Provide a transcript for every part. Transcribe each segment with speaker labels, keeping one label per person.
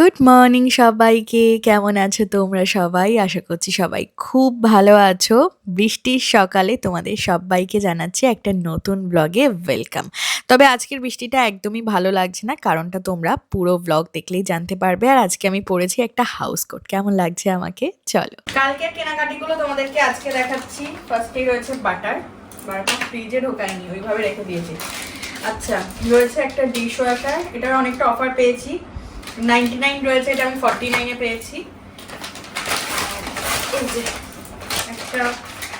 Speaker 1: Good morning সবাইকে। কেমন আছো তোমরা সবাই? আশা করছি সবাই খুব ভালো আছো। বৃষ্টির সকালে তোমাদের সবাইকে জানাচ্ছি একটা নতুন ব্লগে ওয়েলকাম তবে আজকের বৃষ্টিটা একদমই ভালো লাগছে না, কারণটা তোমরা পুরো ব্লগ দেখলেই জানতে পারবে। আর আজকে আমি পড়েছি একটা হাউস কোট কেমন লাগছে আমাকে? চলো। কালকের কেনাকাটিগুলো তোমাদেরকে আজকে দেখাচ্ছি। ফার্স্টেই রয়েছে বাটার বাটার ফ্রিজে ঢোকায়নি, ওইভাবে রেখে দিয়েছি। আচ্ছা রয়েছে একটা ডিশ ওয়াশার এটার অনেকটা অফার পেয়েছি। নাইনটি নাইন রয়েছে এটা আমি ফর্টি নাইনে পেয়েছি। এই যে, একটা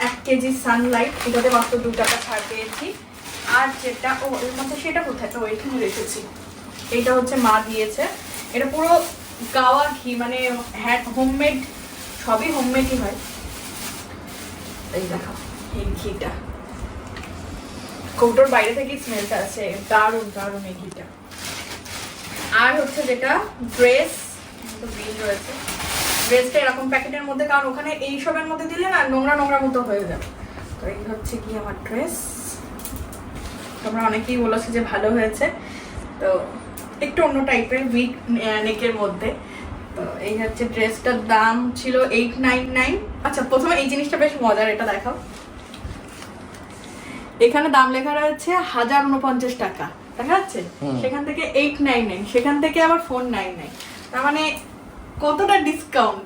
Speaker 1: এক কেজি সানলাইট এটাতে মাত্র দু টাকা ছাড় পেয়েছি। আর যেটা, ও এর মধ্যে সেটা কোথায়? তো এখানে রেখেছি। এইটা হচ্ছে মা দিয়েছে। এটা পুরো গাওয়া ঘি মানে হ্যান্ড হোমমেড সবই হোমমেডই হয়। এই দেখো, এই ঘিটা। কৌটোর বাইরে থেকে স্মেলটা আছে দারুণ দারুণ এই ঘিটা। আর হচ্ছে যেটা ড্রেস রয়েছে ড্রেসটা এরকম প্যাকেটের মধ্যে, কারণ ওখানে এই সবের মধ্যে দিলে না নোংরা নোংরা মতো হয়ে যাবে। তো এই হচ্ছে কি আমার ড্রেস তোমরা অনেকেই বলেছ যে ভালো হয়েছে। তো একটু অন্য টাইপের উইক নেকের মধ্যে। তো এই হচ্ছে ড্রেসটার দাম ছিল এইট নাইন নাইন আচ্ছা প্রথমে এই জিনিসটা বেশ মজার, এটা দেখাও। এখানে দাম লেখা রয়েছে হাজার উনপঞ্চাশ টাকা। দেখা যাচ্ছে? সেখান থেকে এইট নাইন নাইন সেখান থেকে আবার ফোর নাইন নাইন তার মানে কতটা ডিসকাউন্ট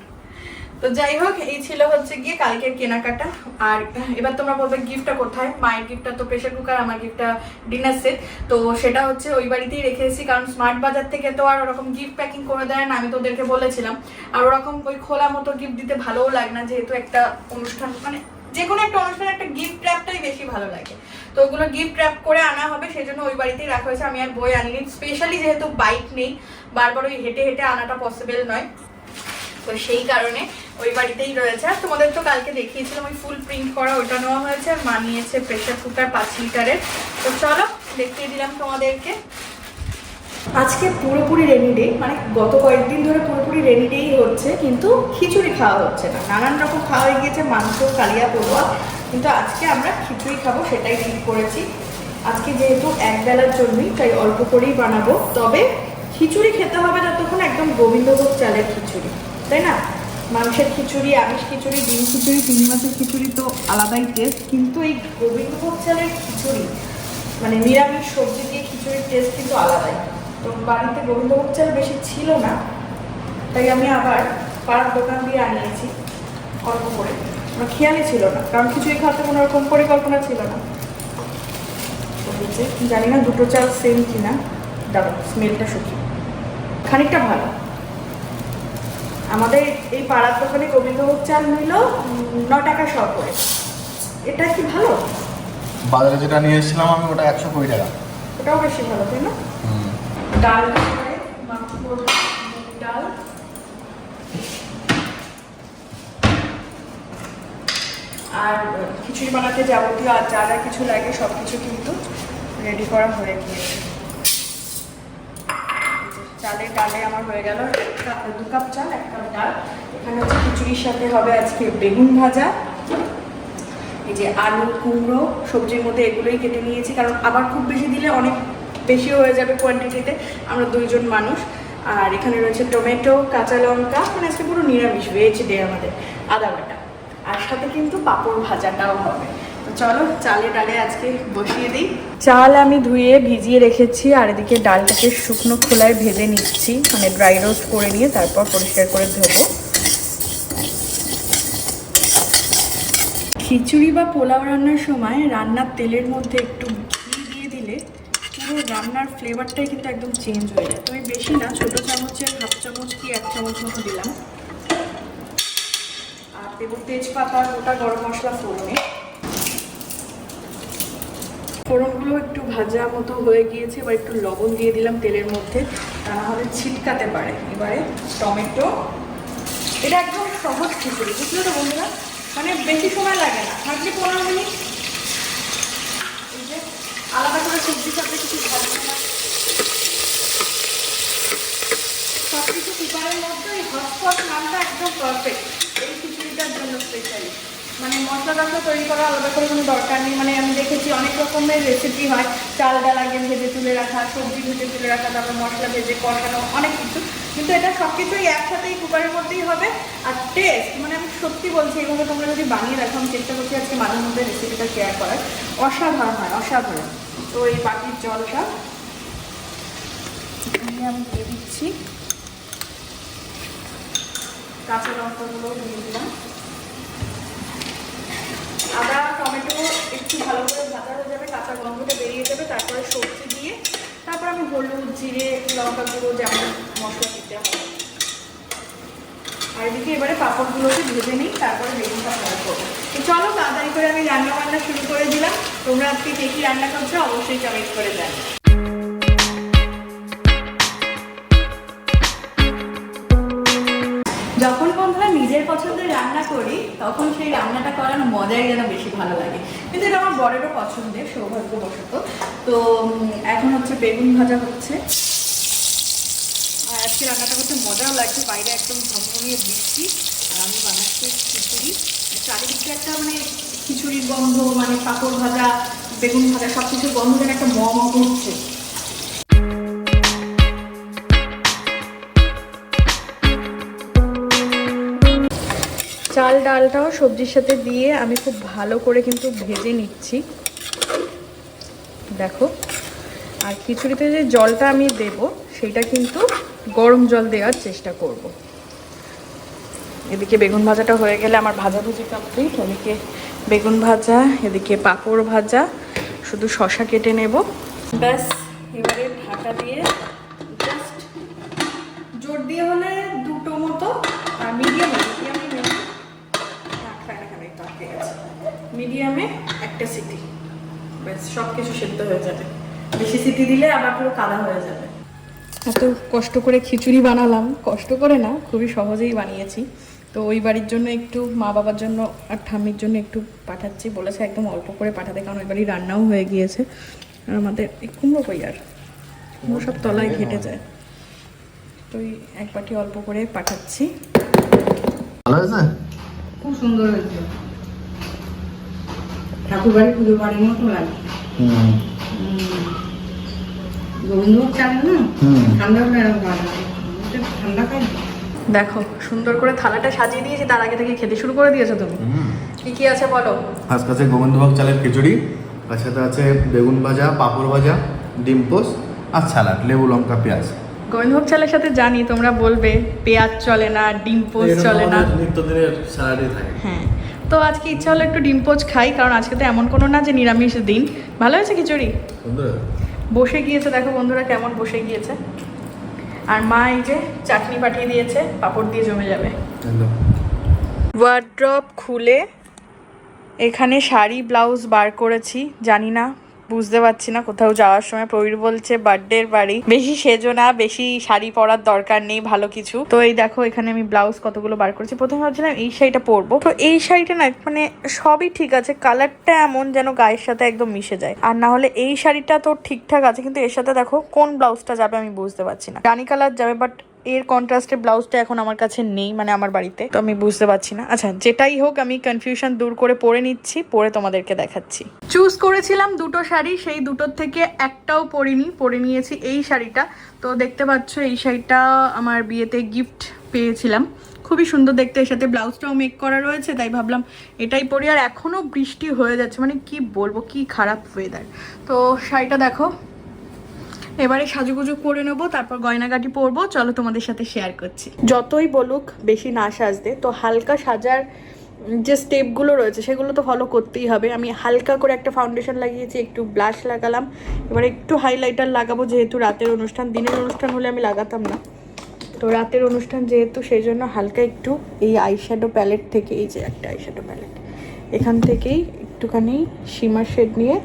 Speaker 1: তো যাই হোক এই ছিল হচ্ছে গিয়ে কালকের কেনাকাটা। আর এবার তোমরা বলবে গিফটটা কোথায়? মায়ের গিফটটা তো প্রেশার কুকার আমার গিফটটা ডিনার সেট তো সেটা হচ্ছে ওই বাড়িতেই রেখে এসেছি কারণ স্মার্ট বাজার থেকে তো আর ওরকম গিফট প্যাকিং করে দেয় না আমি তো ওদেরকে বলেছিলাম। আর ওরকম ওই খোলা মতো গিফট দিতে ভালোও লাগে না যেহেতু একটা অনুষ্ঠান মানে যে কোনো একটা অনুষ্ঠানে একটা গিফট ভালো লাগে। তো ওগুলো গিফট র্যাপ করে আনা হবে সেই জন্য ওই বাড়িতেই রাখা হয়েছে। আমি আর বই আনিনি স্পেশালি যেহেতু বাইক নেই, বারবার ওই হেঁটে হেঁটে আনাটা পসিবল নয়। তো সেই কারণে ওই বাড়িতেই রয়েছে। আর তোমাদের তো কালকে দেখিয়েছিলাম, ওই ফুল প্রিন্ট করা ওটা নেওয়া হয়েছে। আর মা নিয়েছে প্রেশার কুকার পাঁচ লিটারের। তো চলো, দেখিয়ে দিলাম তোমাদেরকে। আজকে পুরোপুরি রেনি ডে মানে গত কয়েকদিন ধরে পুরোপুরি রেনি ডেই হচ্ছে, কিন্তু খিচুড়ি খাওয়া হচ্ছে না। নানান রকম খাওয়া হয়ে গিয়েছে, মাংস, কালিয়া পড়ুয়া কিন্তু আজকে আমরা খিচুড়ি খাব সেটাই ঠিক করেছি। আজকে যেহেতু এক বেলার জন্যই, তাই অল্প করেই বানাবো। তবে খিচুড়ি খেতে হবে যতক্ষণ একদম গোবিন্দভোগ চালের খিচুড়ি, তাই না? মাংসের খিচুড়ি, আমিষ খিচুড়ি, ডিম খিচুড়ি, তিন মাসের খিচুড়ি তো আলাদাই টেস্ট কিন্তু এই গোবিন্দভোগ চালের খিচুড়ি মানে নিরামিষ সবজি দিয়ে খিচুড়ির টেস্ট কিন্তু আলাদাই। তো বাড়িতে গোবিন্দভোগ চাল বেশি ছিল না, তাই আমি আবার পাড়ার দোকান দিয়ে আনিয়েছি, অল্প করে। আমার খেয়ালই ছিল না। কারণ খিচুড়ি খাওয়াতে কোনো রকম পরিকল্পনা ছিল না। জানি না দুটো চাল সেম কিনা। দাঁড়ো স্মেলটা শুকি। খানিকটা ভালো। আমাদের এই পাড়ার দোকানে গোবিন্দভোগ চাল নিল ন টাকা শ করে। এটা কি ভালো?
Speaker 2: বাজারে যেটা নিয়ে এসেছিলাম আমি ওটা একশো কুড়ি টাকা।
Speaker 1: ওটাও বেশি ভালো তাই না? ডাল ডাল। আর খিচুড়ি বানাতে যাবতীয় আর যা যা কিছু লাগে সব কিছু কিন্তু রেডি করা হয়ে গিয়েছে। চালে ডালে আমার হয়ে গেল দু কাপ চাল, এক কাপ ডাল। এখানে হচ্ছে খিচুড়ির সাথে হবে আজকে বেগুন ভাজা, এই যে আলু, কুমড়ো, সবজির মধ্যে এগুলোই কেটে নিয়েছি, কারণ আবার খুব বেশি দিলে অনেক বেশি হয়ে যাবে কোয়ান্টিটিতে আমরা দুইজন মানুষ, আর এখানে রয়েছে টমেটো, কাঁচা লঙ্কা মানে আজকে পুরো নিরামিষ ভেজ ডে আমাদের, আদা বাটা। আর সাথে কিন্তু পাঁপড় ভাজাটাও হবে। তো চলো, চালে ডালে আজকে বসিয়ে দিই। চাল আমি ধুয়ে ভিজিয়ে রেখেছি আর এদিকে ডালটাকে শুকনো খোলায় ভেজে নিচ্ছি। মানে ড্রাই রোস্ট করে নিয়ে তারপর পরিষ্কার করে ধোবো। খিচুড়ি বা পোলাও রান্নার সময় রান্নার তেলের মধ্যে একটু ঘি দিয়ে দিলে পুরো রান্নার ফ্লেভারটাই কিন্তু একদম চেঞ্জ হয়ে যায়। তবে বেশি না, ছোটো চামচের হাফ চামচ কি এক চামচ মতো দিলাম। দেবো তেজপাতা, গোটা গরম মশলা ফোড়নে। ফোড়নগুলো একটু ভাজা মতো হয়ে গিয়েছে, এবার একটু লবণ দিয়ে দিলাম তেলের মধ্যে, তা না হলে ছিটকাতে পারে। এবারে টমেটো। এটা একদম সহজ খিচুড়ি, বুঝলে তো বন্ধুরা? মানে বেশি সময় লাগে না। থাকলে পনেরো মিনিট। আলাদা করে সবজি সাথে কিছু ভাজবে না সব কিছু কুকারের মধ্যে এই হটস্পট নামটা একদম পারফেক্ট এই খিচুড়িটার জন্য স্পেশালি মানে মশলা টশলা তৈরি করা আলাদা করে কোনো দরকার নেই। মানে আমি দেখেছি অনেক রকমের রেসিপি হয়। চাল ডাল আগে ভেজে তুলে রাখা, সবজি ভেজে তুলে রাখা, তারপর মশলা ভেজে কষানো, অনেক কিছু। কিন্তু এটা সব কিছুই একসাথেই কুকারের মধ্যেই হবে। আর টেস্ট মানে আমি সত্যি বলছি এইভাবে তোমরা যদি বানিয়ে রাখো, আমি চেষ্টা করছি আজকে মাঝে মধ্যে রেসিপিটা শেয়ার করার। অসাধারণ হয়, অসাধারণ। তো এই বাটির জলটা আমি দিয়ে দিচ্ছি। কাঁচা লঙ্কাগুলো দিয়ে দিলাম। আদা, টমেটো একটু ভালো করে ভাজা হয়ে যাবে, কাঁচা গন্ধটা বেরিয়ে যাবে, তারপরে সবজি দিয়ে তারপর আমি হলুদ, জিরে লঙ্কা গুঁড়ো যেমন মশলা দিতে হবে আর এদিকে এবারে পাঁপড়গুলোকে ভেজে নিই, তারপরে বেগুনটা ফ্রাই করব। চলো তাড়াতাড়ি করে আমি রান্না বান্না শুরু করে দিলাম। তোমরা আজকে কে কী রান্না করছ অবশ্যই কমেন্ট করে জানি পছন্দের রান্না করি, তখন সেই রান্নাটা করার মজাই যেন বেশি ভালো লাগে। কিন্তু এটা আমার বড়েরও পছন্দের, সৌভাগ্যবশত। তো এখন হচ্ছে বেগুন ভাজা হচ্ছে। আর আজকে রান্নাটা করতে মজাও লাগছে, বাইরে একদম ঝমঝমিয়ে বৃষ্টি, আর আমি বানাচ্ছি খিচুড়ি। চারিদিকে একটা মানে খিচুড়ির গন্ধ মানে পাঁপড় ভাজা, বেগুন ভাজা সব কিছুর গন্ধ যেন একটা ম ম করছে চাল ডালটাও সবজির সাথে দিয়ে আমি খুব ভালো করে কিন্তু ভেজে নিচ্ছি। দেখো, আর খিচুড়িতে যে জলটা আমি দেব, সেটা কিন্তু গরম জল দেওয়ার চেষ্টা করব। এদিকে বেগুন ভাজাটা হয়ে গেলে আমার ভাজাভুজি কমপ্লিট ওদিকে বেগুন ভাজা, এদিকে পাঁপড় ভাজা, শুধু শশা কেটে নেব। ব্যাস, এবারে ঢাকা দিয়ে জাস্ট জোর দিয়ে হলে দুটো মতো আর মিডিয়ামে মিডিয়ামে একটা সিটি। ব্যাস সব কিছু সেদ্ধ হয়ে যাবে। বেশি সিটি দিলে আবার পুরো কাদা হয়ে যাবে। এত কষ্ট করে খিচুড়ি বানালাম। কষ্ট করে না খুবই সহজেই বানিয়েছি। তো ওই বাড়ির জন্য একটু মা বাবার জন্য আর ঠাম্মির জন্য একটু পাঠাচ্ছি। বলেছে একদম অল্প করে পাঠাতে কারণ ওই বাড়ি রান্নাও হয়ে গিয়েছে। আর আমাদের এই কুমড়ো কই আর? কুমড়ো সব তলায় ঘেটে যায়। তো ওই এক বাটি অল্প করে পাঠাচ্ছি।
Speaker 2: ভালো হয়েছে?
Speaker 3: খুব সুন্দর হয়েছে। ঠাকুর বাড়ি পুজো বাড়ির মতো লাগে। গোবিন্দভোগ চাল না? ঠান্ডা হলে এরকম ভালো লাগে এটা ঠান্ডা খাই
Speaker 1: দেখো সুন্দর করে থালাটা সাজিয়ে দিয়েছি তার আগে থেকে খেতে শুরু করে দিয়েছ তুমি। কি কি আছে বলো?
Speaker 2: আজকে আছে গোবিন্দভোগ চালের খিচুড়ি তার সাথে আছে বেগুন ভাজা পাঁপড় ভাজা ডিম পোস্ট আর স্যালাড লেবু লঙ্কা পেঁয়াজ।
Speaker 1: গোবিন্দভোগ চালের সাথে জানি তোমরা বলবে পেঁয়াজ চলে না ডিম পোচ চলে না।
Speaker 2: নিত্যদিনের স্যালাডই থাকে।
Speaker 1: হ্যাঁ। তো আজকে ইচ্ছা হলো একটু ডিম পোচ খাই কারণ আজকে তো এমন কোনো না যে নিরামিষ দিন। ভালো হয়েছে খিচুড়ি? বসে গিয়েছে দেখো বন্ধুরা কেমন বসে গিয়েছে। আর মা এই যে চাটনি পাঠিয়ে দিয়েছে পাপড় দিয়ে জমে যাবে।
Speaker 2: ওয়ার্ড
Speaker 1: ওয়ার্ড্রপ খুলে এখানে শাড়ি ব্লাউজ বার করেছি জানি না বুঝতে পারছি না কোথাও যাওয়ার সময়। প্রবীর বলছে বার্থডের বাড়ি। বেশি সেজো না, বেশি শাড়ি পরার দরকার নেই, ভালো কিছু। তো এই দেখো, এখানে আমি ব্লাউজ কতগুলো বার করেছি। প্রথমে ভাবছিলাম এই শাড়িটা পরবো। তো এই শাড়িটা না মানে সবই ঠিক আছে কালারটা এমন যেন গায়ের সাথে একদম মিশে যায়। আর না হলে এই শাড়িটা তো ঠিকঠাক আছে, কিন্তু এর সাথে দেখো কোন ব্লাউজটা যাবে আমি বুঝতে পারছি না। রানী কালার যাবে বাট এর কন্ট্রাস্টে ব্লাউজটা এখন আমার কাছে নেই মানে আমার বাড়িতে। তো আমি বুঝতে পারছি না। আচ্ছা যেটাই হোক, আমি কনফিউশন দূর করে পরে নিচ্ছি, পরে তোমাদেরকে দেখাচ্ছি। চুজ করেছিলাম দুটো শাড়ি, সেই দুটোর থেকে একটাও পরিনি, পরে নিয়েছি এই শাড়িটা। তো দেখতে পাচ্ছ, এই শাড়িটা আমার বিয়েতে গিফট পেয়েছিলাম। খুবই সুন্দর দেখতে, এর সাথে ব্লাউজটাও মেক করা রয়েছে, তাই ভাবলাম এটাই পরি। আর এখনও বৃষ্টি হয়ে যাচ্ছে মানে কি বলব, কি খারাপ ওয়েদার তো শাড়িটা দেখো এবারে সাজুগুজু করে নেব, তারপর গয়নাগাটি পরবো। চলো তোমাদের সাথে শেয়ার করছি। যতই বলুক বেশি না সাজতে, তো হালকা সাজার যে স্টেপগুলো রয়েছে, সেগুলো তো ফলো করতেই হবে। আমি হালকা করে একটা ফাউন্ডেশন লাগিয়েছি, একটু ব্লাশ লাগালাম। এবার একটু হাইলাইটার লাগাবো, যেহেতু রাতের অনুষ্ঠান, দিনের অনুষ্ঠান হলে আমি লাগাতাম না। তো রাতের অনুষ্ঠান যেহেতু সেই জন্য হালকা একটু এই আইশ্যাডো প্যালেট থেকে, এই যে একটা আইশ্যাডো প্যালেট এখান থেকেই একটুখানি সীমার শেড নিয়ে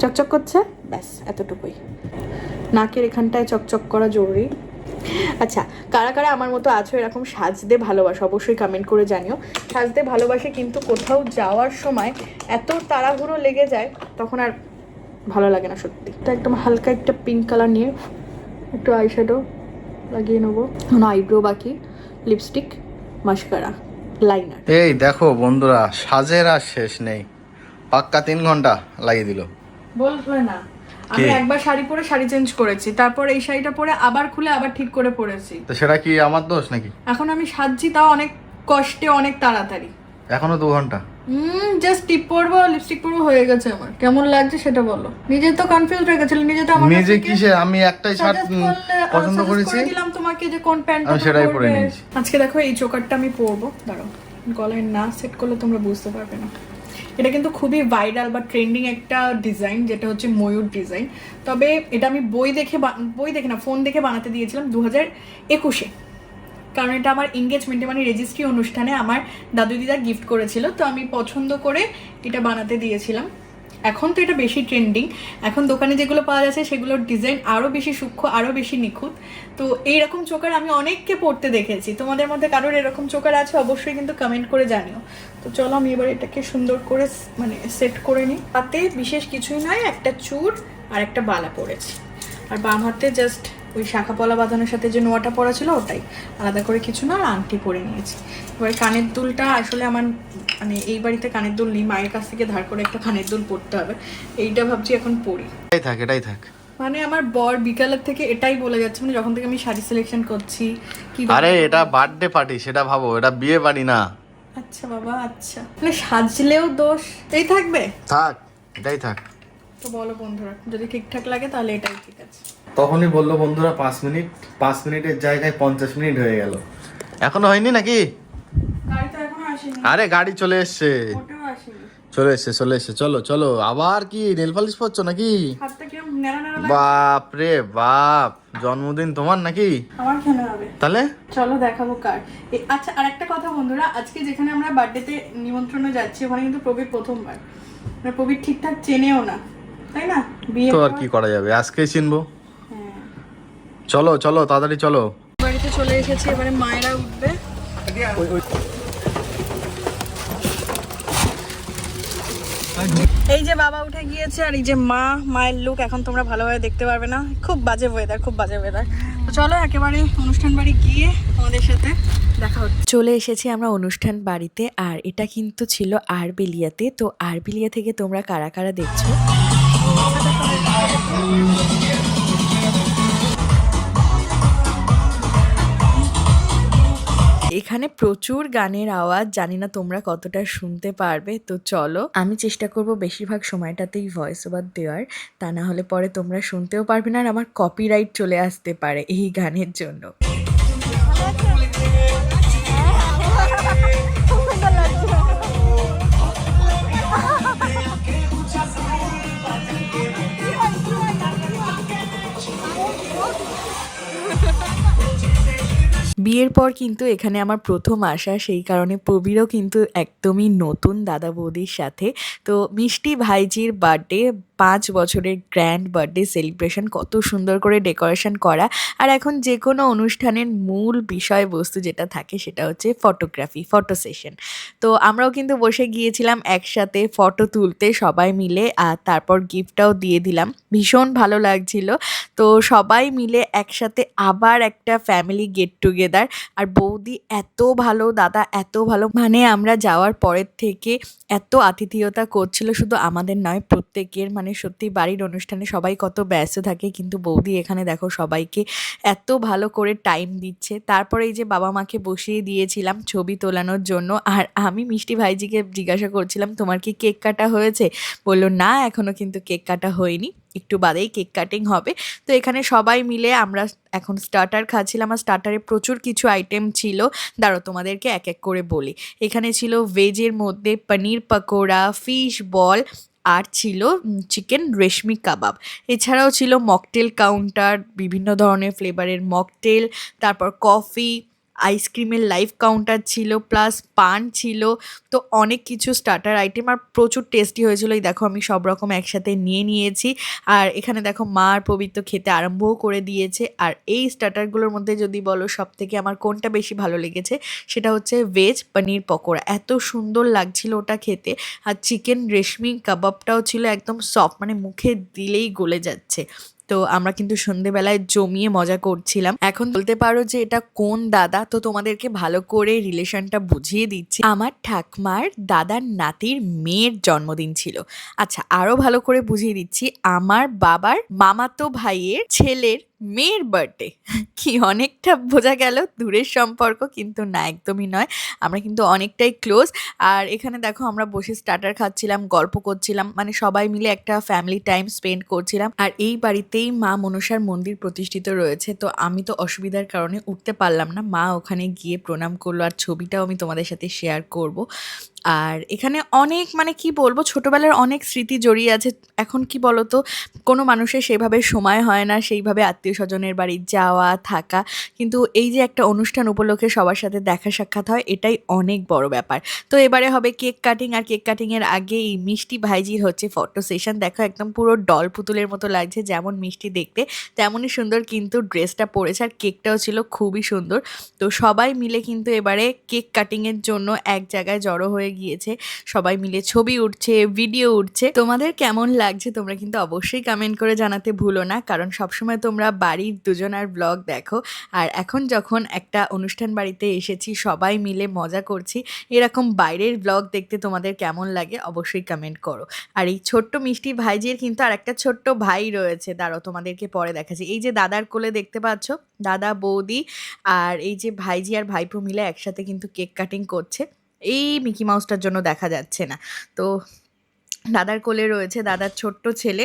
Speaker 1: চকচক করছে। ব্যাস এতটুকুই। নাকের এখানটায় চকচক করা জরুরি। আচ্ছা কারা কারা আমার মতো আছো এরকম সাজতে ভালোবাসো অবশ্যই কমেন্ট করে জানিও। সাজতে ভালোবাসে কিন্তু কোথাও যাওয়ার সময় এত তাড়াহুড়ো লেগে যায় তখন আর ভালো লাগে না সত্যি। তো একদম হালকা একটা পিঙ্ক কালার নিয়ে একটু আইশ্যাডো লাগিয়ে নেব। আইব্রো বাকি লিপস্টিক মাস্কারা লাইনার
Speaker 2: এই দেখো বন্ধুরা সাজের আর শেষ নেই। পাক্কা তিন ঘণ্টা লাগিয়ে দিল।
Speaker 1: বলবে না। আমি একবার শাড়ি পরে শাড়ি চেঞ্জ করেছি তারপর এই শাড়িটা পরে আবার খুলে আবার ঠিক করে পরেছি।
Speaker 2: তো সেটা কি আমার দোষ নাকি?
Speaker 1: এখন আমি সাজছি তাও অনেক কষ্টে অনেক তাড়াতাড়ি।
Speaker 2: এখনও দু ঘণ্টা?
Speaker 1: হুম জাস্ট টিপ পরবো লিপস্টিক পরবো হয়ে গেছে আমার। কেমন লাগছে সেটা বলো। নিজে তো কনফিউজ হয়ে গেছিল নিজে তো আমার
Speaker 2: নিজে কিসে? আমি একটাই শার্ট পছন্দ করেছি।
Speaker 1: দিলাম তোমাকে যে কোন প্যান্ট
Speaker 2: আমি সেটাই পরে নিয়েছি।
Speaker 1: আজকে দেখো এই চোকারটা আমি পরবো। দাঁড়াও গলায় না সেট করলে তোমরা বুঝতে পারবে না। এটা কিন্তু খুবই ভাইরাল বা ট্রেন্ডিং একটা ডিজাইন যেটা হচ্ছে ময়ূর ডিজাইন তবে এটা আমি বই দেখে বই দেখে না ফোন দেখে বানাতে দিয়েছিলাম দু হাজার একুশে। কারণ এটা আমার এঙ্গেজমেন্টে মানে রেজিস্ট্রি অনুষ্ঠানে আমার দাদু দিদা গিফট করেছিল, তো আমি পছন্দ করে এটা বানাতে দিয়েছিলাম। এখন তো এটা বেশি ট্রেন্ডিং এখন দোকানে যেগুলো পাওয়া যাচ্ছে, সেগুলোর ডিজাইন আরও বেশি সূক্ষ্ম আরও বেশি নিখুঁত। তো এইরকম চোকার আমি অনেককে পড়তে দেখেছি। তোমাদের মধ্যে কারোর এরকম চোকার আছে, অবশ্যই কিন্তু কমেন্ট করে জানিও। তো চলো আমি এবার এটাকে সুন্দর করে মানে সেট করে নিই। তাতে বিশেষ কিছুই নয়, একটা চূড় আর একটা বালা পড়েছি। আর বাম হাতে জাস্ট ওই শাখা পলা বাঁধানোর সাথে যে নোয়াটা পরা ছিল ওটাই। আলাদা করে কিছু না, আর আংটি পরে নিয়েছি। এবার কানের দুলটা আসলে আমার মানে এই বাড়িতে কানের দুল নেই মায়ের কাছ থেকে ধার করে একটা কানের দুল পরতে হবে। এইটা ভাবছি এখন পরি
Speaker 2: এটাই থাক এটাই থাক।
Speaker 1: মানে আমার বর বিকালের থেকে এটাই বলে যাচ্ছে মানে যখন থেকে আমি শাড়ি সিলেকশন করছি কি
Speaker 2: আরে এটা বার্থডে পার্টি সেটা ভাবো এটা বিয়ে বাড়ি না।
Speaker 1: আচ্ছা বাবা আচ্ছা। মানে সাজলেও দোষ এই থাকবে?
Speaker 2: থাক এটাই থাক।
Speaker 1: তো বলো বন্ধুরা যদি ঠিকঠাক লাগে তাহলে এটাই ঠিক আছে।
Speaker 2: তখনই বলল বন্ধুরা পাঁচ মিনিট পাঁচ মিনিটের জায়গায় পঞ্চাশ মিনিট হয়ে গেল। এখনও হয়নি নাকি
Speaker 1: গাড়ি তো এখনও আসেনি
Speaker 2: আরে গাড়ি চলে এসছে। চলে এসছে চলে এসছে। চলো চলো। আবার কি নেল পালিশ পরছো নাকি? বাপ রে বাপ। জন্মদিন তোমার নাকি?
Speaker 1: আমার কেন হবে?
Speaker 2: তাহলে?
Speaker 1: চলো দেখাবো কার। আচ্ছা আর একটা কথা বন্ধুরা আজকে যেখানে আমরা বার্থডেতে নিমন্ত্রণে যাচ্ছি ওখানে কিন্তু প্রবীর প্রথমবার। মানে প্রবীর ঠিকঠাক চেনেও না তাই না? বিয়ে
Speaker 2: তো আর কি করা যাবে? আজকেই চিনবো।
Speaker 1: হ্যাঁ।
Speaker 2: চলো চলো তাড়াতাড়ি চলো।
Speaker 1: বাড়িতে চলে এসেছি এবারে মায়েরা উঠবে। এই যে বাবা উঠে গিয়েছে আর এই যে মা, মায়ের লুক এখন তোমরা ভালোভাবে দেখতে পারবে না। খুব বাজে ওয়েদার খুব বাজে ওয়েদার তো চলো একেবারে অনুষ্ঠান বাড়ি গিয়ে আমাদের সাথে দেখা
Speaker 4: চলে এসেছি আমরা অনুষ্ঠান বাড়িতে আর এটা কিন্তু ছিল আরবেলিয়াতে। তো আরবেলিয়া থেকে তোমরা কারা কারা দেখছ? এখানে প্রচুর গানের আওয়াজ, জানি না তোমরা কতটা শুনতে পারবে, তো চলো। আমি চেষ্টা করব বেশিরভাগ সময়টাতেই ভয়েস ওভার দেওয়ার, তা না হলে পরে তোমরা শুনতেও পারবে না আর আমার কপিরাইট চলে আসতে পারে এই গানের জন্য। বিয়ের পর কিন্তু এখানে আমার প্রথম আসা সেই কারণে প্রবীরও কিন্তু একদমই নতুন দাদা বৌদির সাথে। তো মিষ্টি ভাইজির বার্থডে পাঁচ বছরের গ্র্যান্ড বার্থডে সেলিব্রেশন, কত সুন্দর করে ডেকোরেশন করা। আর এখন যে কোনো অনুষ্ঠানের মূল বিষয়বস্তু যেটা থাকে সেটা হচ্ছে ফটোগ্রাফি, ফটো সেশন। তো আমরাও কিন্তু বসে গিয়েছিলাম একসাথে ফটো তুলতে সবাই মিলে, আর তারপর গিফটটাও দিয়ে দিলাম। ভীষণ ভালো লাগছিল। তো সবাই মিলে একসাথে আবার একটা ফ্যামিলি গেট টুগেদার। আর বৌদি এত ভালো, দাদা এত ভালো। মানে আমরা যাওয়ার পরের থেকে এত আতিথেয়তা করছিল, শুধু আমাদের নয়, প্রত্যেকের মানে সত্যি বাড়ির অনুষ্ঠানে সবাই কত ব্যস্ত থাকে। কিন্তু বৌদি এখানে দেখো সবাইকে এত ভালো করে টাইম দিচ্ছে। তারপরে এই যে বাবা মাকে বসিয়ে দিয়েছিলাম ছবি তোলানোর জন্য। আর আমি মিষ্টি ভাইজিকে জিজ্ঞাসা করছিলাম, তোমার কি কেক কাটা হয়েছে? বলল, না এখনও কিন্তু কেক কাটা হয়নি। একটু বাদেই কেক কাটিং হবে। তো এখানে সবাই মিলে আমরা এখন স্টার্টার খাচ্ছিলাম। আর স্টার্টারে প্রচুর কিছু আইটেম ছিল। দাঁড়ো তোমাদেরকে এক এক করে বলি। এখানে ছিল ভেজের মধ্যে পনির পকোড়া ফিশ বল আর ছিল চিকেন রেশমি কাবাব। এছাড়াও ছিল মকটেল কাউন্টার বিভিন্ন ধরনের ফ্লেভারের মকটেল তারপর কফি আইসক্রিমের লাইভ কাউন্টার ছিল প্লাস পান ছিল, তো অনেক কিছু স্টার্টার আইটেম আর প্রচুর টেস্টি হয়েছিল। এই দেখো, আমি সব রকম একসাথে নিয়ে নিয়েছি। আর এখানে দেখো, মা আর পবিত্র খেতে আরম্ভও করে দিয়েছে। আর এই স্টার্টারগুলোর মধ্যে যদি বলো সব থেকে আমার কোনটা বেশি ভালো লেগেছে, সেটা হচ্ছে ভেজ পনির পকোড়া। এত সুন্দর লাগছিল ওটা খেতে। আর চিকেন রেশমি কাবাবটাও ছিল একদম সফট মানে মুখে দিলেই গলে যাচ্ছে। তো আমরা কিন্তু সন্ধেবেলায় জমিয়ে মজা করছিলাম। এখন বলতে পারো যে এটা কোন দাদা? তো তোমাদেরকে ভালো করে রিলেশনটা বুঝিয়ে দিচ্ছি। আমার ঠাকমার দাদার নাতির মেয়ের জন্মদিন ছিল। আচ্ছা আরও ভালো করে বুঝিয়ে দিচ্ছি। আমার বাবার মামাতো ভাইয়ের ছেলের মেয়ের বার্থডে কি অনেকটা বোঝা গেল, দূরের সম্পর্ক কিন্তু না, একদমই নয়। আমরা কিন্তু অনেকটাই ক্লোজ আর এখানে দেখো, আমরা বসে স্টার্টার খাচ্ছিলাম, গল্প করছিলাম মানে সবাই মিলে একটা ফ্যামিলি টাইম স্পেন্ড করছিলাম। আর এই বাড়িতেই মা মনসার মন্দির প্রতিষ্ঠিত রয়েছে। তো আমি তো অসুবিধার কারণে উঠতে পারলাম না। মা ওখানে গিয়ে প্রণাম করল, আর ছবিটাও আমি তোমাদের সাথে শেয়ার করব। আর এখানে অনেক মানে কি বলব, ছোটবেলার অনেক স্মৃতি জড়িয়ে আছে। এখন কি বলতো, কোনো মানুষের সেভাবে সময় হয় না, সেইভাবে আত্মীয় স্বজনের বাড়ি যাওয়া, থাকা। কিন্তু এই যে একটা অনুষ্ঠান উপলক্ষে সবার সাথে দেখা সাক্ষাৎ হয়, এটাই অনেক বড় ব্যাপার। তো এবারে হবে কেক কাটিং, আর কেক কাটিংয়ের আগে এই মিষ্টি ভাইজির হচ্ছে ফটো সেশন দেখো, একদম পুরো ডল পুতুলের মতো লাগছে, যেমন মিষ্টি দেখতে, তেমনই সুন্দর কিন্তু ড্রেসটা পরেছে, আর কেকটাও ছিল খুবই সুন্দর। তো সবাই মিলে কিন্তু এবারে কেক কাটিংয়ের জন্য এক জায়গায় জড়ো হয়ে গিয়েছে, সবাই মিলে ছবি উঠছে ভিডিও উঠছে। তোমাদের কেমন লাগছে তোমরা কিন্তু অবশ্যই কমেন্ট করে জানাতে ভুলো না, কারণ সবসময় তোমরা বাড়ির দুজনার ব্লগ দেখো। আর এখন যখন একটা অনুষ্ঠান বাড়িতে এসেছি, সবাই মিলে মজা করছি, এরকম বাইরের ব্লগ দেখতে তোমাদের কেমন লাগে অবশ্যই কমেন্ট করো। আর এই ছোট্ট মিষ্টি ভাইজির কিন্তু আর একটা ছোট্ট ভাই রয়েছে, দাঁড়াও তোমাদেরকে পরে দেখাচ্ছি। এই যে দাদার কোলে দেখতে পাচ্ছ, দাদা, বৌদি আর এই যে ভাইজি আর ভাইপো মিলে একসাথে কিন্তু কেক কাটিং করছে। এই মিকি মাউসটার জন্য দেখা যাচ্ছে না। তো দাদার কোলে রয়েছে দাদার ছোট্ট ছেলে।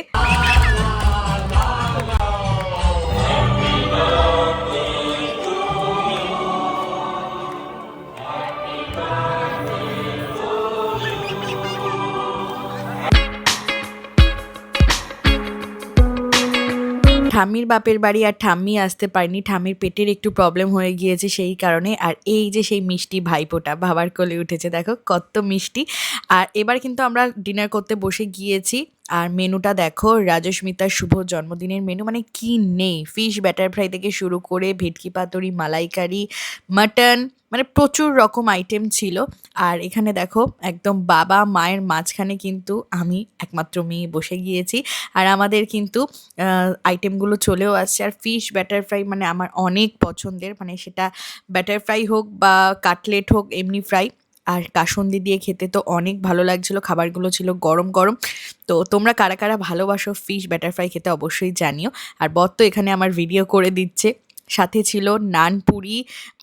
Speaker 4: ঠাম্মির বাপের বাড়ি আর ঠাম্মি আসতে পারেনি। ঠাম্মির পেটের একটু প্রবলেম হয়ে গিয়েছে সেই কারণে। আর এই যে সেই মিষ্টি ভাইপোটা বাবার কোলে উঠেছে, দেখো কত মিষ্টি। আর এবার কিন্তু আমরা ডিনার করতে বসে গিয়েছি। আর মেনুটা দেখো রাজস্মিতার শুভ জন্মদিনের মেনু মানে কি নেই? ফিশ ব্যাটার ফ্রাই থেকে শুরু করে ভেটকি পাতুরি, মালাইকারি মাটন মানে প্রচুর রকম আইটেম ছিল। আর এখানে দেখো, একদম বাবা মায়ের মাঝখানে কিন্তু আমি একমাত্র মেয়ে বসে গিয়েছি। আর আমাদের কিন্তু আইটেমগুলো চলেও আসছে। আর ফিশ ব্যাটার ফ্রাই মানে আমার অনেক পছন্দের মানে সেটা ব্যাটার ফ্রাই হোক বা কাটলেট হোক, এমনি ফ্রাই আর কাসন্দি দিয়ে খেতে তো অনেক ভালো লাগছিল, খাবারগুলো ছিল গরম গরম। তো তোমরা কারা কারা ভালোবাসো ফিশ ব্যাটার ফ্রাই খেতে অবশ্যই জানিও। আর বত তো এখানে আমার ভিডিও করে দিচ্ছে। সাথে ছিল নান পুরি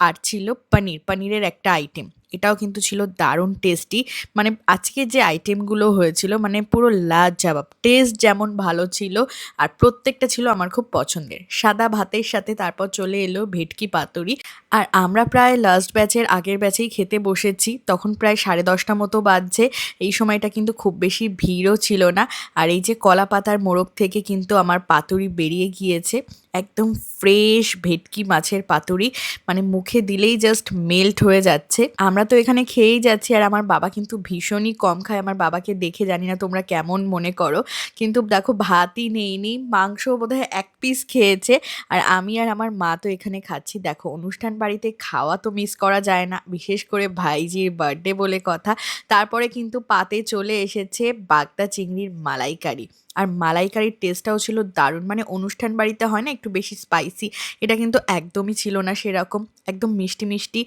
Speaker 4: আর ছিল পনির, পনিরের একটা আইটেম এটাও কিন্তু ছিল দারুণ টেস্টি মানে আজকে যে আইটেমগুলো হয়েছিল মানে পুরো লাজবাব। টেস্ট যেমন ভালো ছিল, আর প্রত্যেকটা ছিল আমার খুব পছন্দের। সাদা ভাতের সাথে তারপর চলে এলো ভেটকি পাতুরি। আর আমরা প্রায় লাস্ট ব্যাচের আগের ব্যাচেই খেতে বসেছি। তখন প্রায় সাড়ে দশটা মতো বাজছে। এই সময়টা কিন্তু খুব বেশি ভিড়ও ছিল না। আর এই যে কলা পাতার মোড়ক থেকে কিন্তু আমার পাতুরি বেরিয়ে গিয়েছে। একদম ফ্রেশ ভেটকি মাছের পাতুরি। মানে মুখে দিলেই জাস্ট মেল্ট হয়ে যাচ্ছে। আমরা তো এখানে খেয়েই যাচ্ছি আর আমার বাবা কিন্তু ভীষণই কম খায়। আমার বাবাকে দেখে জানি না তোমরা কেমন মনে করো। কিন্তু দেখো ভাতই নেইনি মাংস বোধহয় এক পিস খেয়েছে। আর আমি আর আমার মা তো এখানে খাচ্ছি। দেখো অনুষ্ঠান বাড়িতে খাওয়া তো মিস করা যায় না, বিশেষ করে ভাইজির বার্থডে বলে কথা। তারপরে কিন্তু পাতে চলে এসেছে বাগদা চিংড়ির মালাইকারি। আর মালাইকারির টেস্টটাও ছিল দারুণ। মানে অনুষ্ঠান বাড়িতে হয় না, একটু বেশি স্পাইসি এটা কিন্তু একদমই ছিল না সেরকম। একদম মিষ্টি মিষ্টি,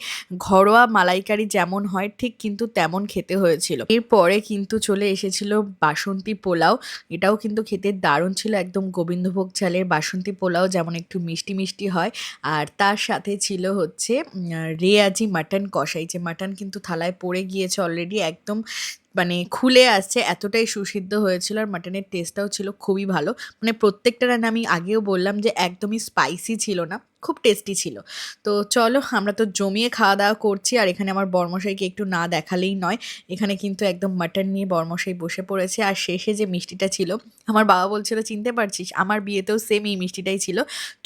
Speaker 4: ঘরোয়া মালাইকারি যেমন হয়, ঠিক কিন্তু তেমন খেতে হয়েছিল। এরপরে কিন্তু চলে এসেছিল বাসন্তী পোলাও। এটাও কিন্তু খেতে দারুণ ছিল, একদম গোবিন্দভোগ চালের বাসন্তী পোলাও যেমন একটু মিষ্টি মিষ্টি হয়। আর তার সাথে ছিল হচ্ছে রেয়াজি মাটন কষাই। যে মাটন কিন্তু থালায় পড়ে গিয়েছে অলরেডি একদম মানে খুলে আসছে, এতটাই সুসিদ্ধ হয়েছিল আর মাটনের টেস্টটাও ছিল খুবই ভালো। মানে প্রত্যেকটা রান্না আমি আগেও বললাম যে একদমই স্পাইসি ছিল না, খুব টেস্টি ছিল। তো চলো, আমরা তো জমিয়ে খাওয়া দাওয়া করছি আর এখানে আমার বর্মশাইকে একটু না দেখালেই নয়। এখানে কিন্তু একদম মাটন নিয়ে বর্মশাই বসে পড়েছে আর শেষে যে মিষ্টিটা ছিল, আমার বাবা বলছিল, চিনতে পারছিস, আমার বিয়েতেও সেম এই মিষ্টিটাই ছিল,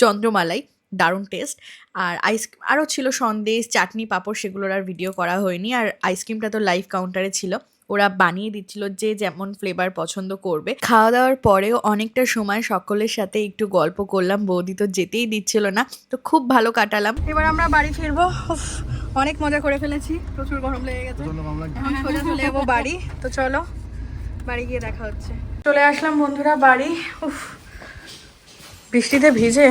Speaker 4: চন্দ্রমালাই, দারুণ টেস্ট আর আইস আরও ছিল সন্দেশ, চাটনি, পাঁপড়, সেগুলোর আর ভিডিও করা হয়নি। আর আইসক্রিমটা তো লাইভ কাউন্টারে ছিল। ওরা বানিয়ে দিচ্ছিল যে যেমন ফ্লেভার পছন্দ করবে। খাওয়া দাওয়ার পরেও অনেকটা সময় সকলের সাথে একটু গল্প করলাম বৌদি তো যেতেই দিচ্ছিল না তো খুব ভালো কাটালাম।
Speaker 1: এবার আমরা বাড়ি ফিরবো। উফ, অনেক মজা করে ফেলেছি প্রচুর গরম লেগে গেছে। এখন সোজা চলে যাব বাড়ি তো চলো বাড়ি গিয়ে দেখা হচ্ছে। চলে আসলাম বন্ধুরা বাড়ি। উফ বৃষ্টিতে ভিজে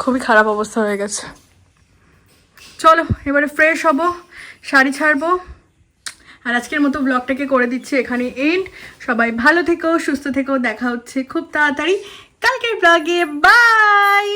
Speaker 1: খুবই খারাপ অবস্থা হয়ে গেছে। চলো এবারে ফ্রেশ হব শাড়ি ছাড়বো। আর আজকের মতো ব্লগটাকে করে দিচ্ছি এখানে এন্ড সবাই ভালো থেকো, সুস্থ থেকো, দেখা হচ্ছে খুব তাড়াতাড়ি। কালকের ব্লগে বাই